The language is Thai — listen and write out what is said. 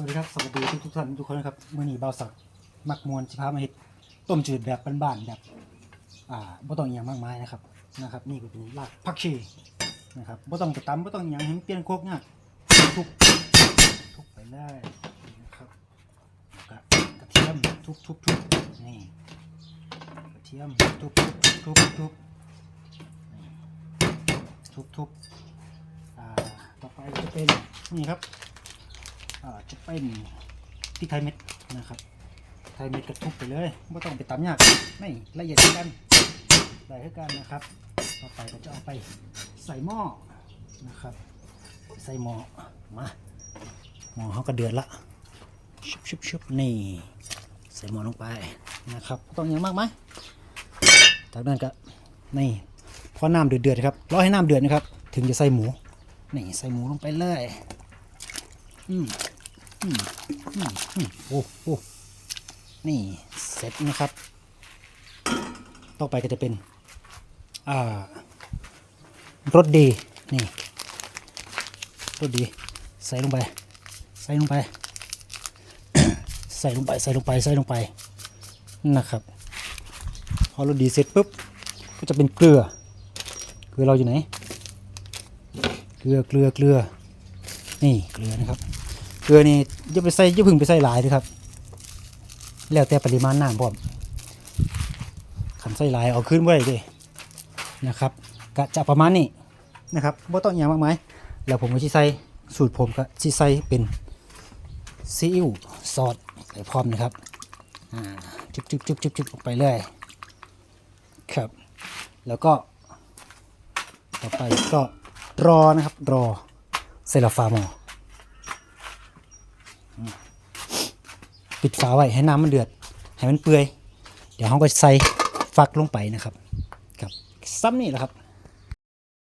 สวัสดีครับ สวัสดีทุกทุกท่านทุกคนนะครับมื่อนี้เบาสักมักมวนสิพามาเฮ็ดต้มจืดแบบบ้านๆแบบอ่าบ่ต้องอหย่างมากมายนะครับนะครับ นี่ก็เป็นรากผักชีนะครับบ่ต้องไปตำบ่ต้องอหย่างให้มันเปลี่ยนโคกยากทุบทุบไปเลยนะครับแล้วก็กระเทียมทุบทุบทุบนี่กระเทียมทุบทุบทุบทุบทุบทุบอ่าต่อไปจะเป็นนี่ครับ จะเป็นพริกไทยเม็ดนะครับไทยเม็ดกระทุบไปเลยไม่ต้องไปตำยากไม่ละเอียดกันได้เท่ากันนะครับ ต่อไปก็จะเอาไปใส่หม้อนะครับ ใส่หม้อมาหม้อเขาก็เดือดละชุบชุบชุบนี่ใส่หม้อลงไปนะครับต้องยังมากไหมจากนั้นก็นี่พอน้ำเดือดเดือดครับรอให้น้ำเดือดนะครับ ถึงจะใส่หมูนี่ใส่หมูลงไปเลยอืม โอ้โอ้นี่เสร็จนะครับ ต่อไปก็จะเป็น อ่ารสดี นี่รสดี ใส่ลงไป ใส่ลงไป ใส่ลงไป ใส่ลงไป ใส่ลงไป นะครับ พอรสดีเสร็จปุ๊บ ก็จะเป็นเกลือ เกลือเราอยู่ไหน เกลือ เกลือ เกลือ นี่ เกลือนะครับ ลือนี่อย่าไปใส่อย่าพึ่งไปใส่หลายเลยครับ แล้วแต่ปริมาณน้ำพร้อมขันใส่หลายเอาขึ้นไว้ด้นะครับก็จะประมาณนี้นะครับบ่ต้องอย่างมากมายแล้วผมก็สิใส่สูตรผมก็สิใส่เป็นซีอิ๊วซอสไปพร้อมนะครับจุบจุบจุบจุบจุบลงไปเลยครับ แล้วก็ต่อไปก็รอนะครับรอใส่ลฟาหมอ ปิดฝาไว้ให้น้ำมันเดือด ให้มันเปื่อย เดี๋ยวเราก็ใส่ฟักลงไปนะครับ ครับซ้ำนี่แหละครับ